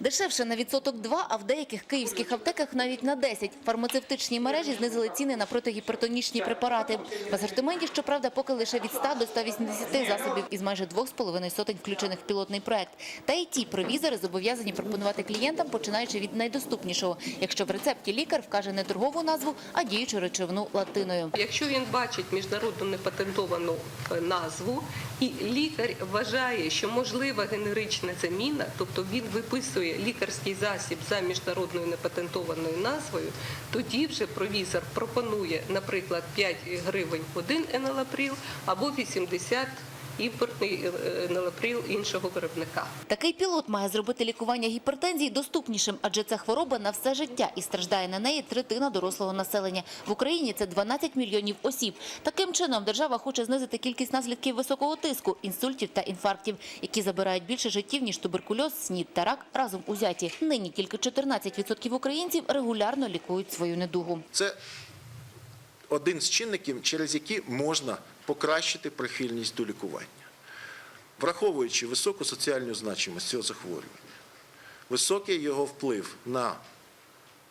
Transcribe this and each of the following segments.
Дешевше на відсоток 2, а в деяких київських аптеках навіть на 10. Фармацевтичні мережі знизили ціни на протигіпертонічні препарати. В асортименті, щоправда, поки лише від 100 до 180 засобів із майже 2,5 сотень включених в пілотний проект. Та й ті провізори зобов'язані пропонувати клієнтам, починаючи від найдоступнішого, якщо в рецепті лікар вкаже не торгову назву, а діючу речовину латиною. Якщо він бачить міжнародну непатентовану е, назву, і лікар вважає, що можлива генерична заміна, тобто він виписує лікарський засіб за міжнародною непатентованою назвою, тоді вже провізор пропонує, наприклад, 5 гривень один енолаприл або 80 імпортний е, іншого виробника. Такий пілот має зробити лікування гіпертензії доступнішим, адже це хвороба на все життя і страждає на неї третина дорослого населення. В Україні це 12 мільйонів осіб. Таким чином держава хоче знизити кількість наслідків високого тиску, інсультів та інфарктів, які забирають більше життів, ніж туберкульоз, снід та рак разом узяті. Нині тільки 14% українців регулярно лікують свою недугу. Це один з чинників, через які можна покращити прихильність до лікування. Враховуючи високу соціальну значимість цього захворювання, високий його вплив на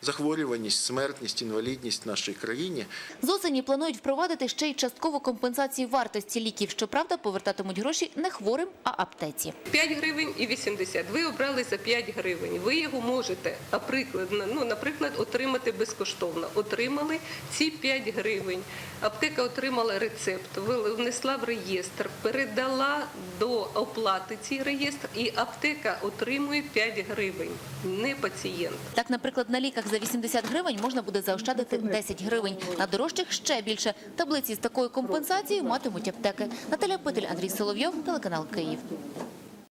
захворюваність, смертність, інвалідність в нашій країні, З осені планують впровадити ще й часткову компенсацію вартості ліків. Щоправда, повертатимуть гроші не хворим, а аптеці. 5 гривень і 80. Ви обрали за 5 гривень. Ви його можете, наприклад, ну, наприклад, отримати безкоштовно. Отримали ці 5 гривень. Аптека отримала рецепт, внесла в реєстр, передала до оплати цей реєстр, і аптека отримує 5 гривень, не пацієнт. Так, наприклад, на ліках за 80 гривень можна буде заощадити 10 гривень. На дорожчих ще більше. Таблиці з такою компенсацією матимуть аптеки. Наталя Петель, Андрій Соловйов, телеканал Київ.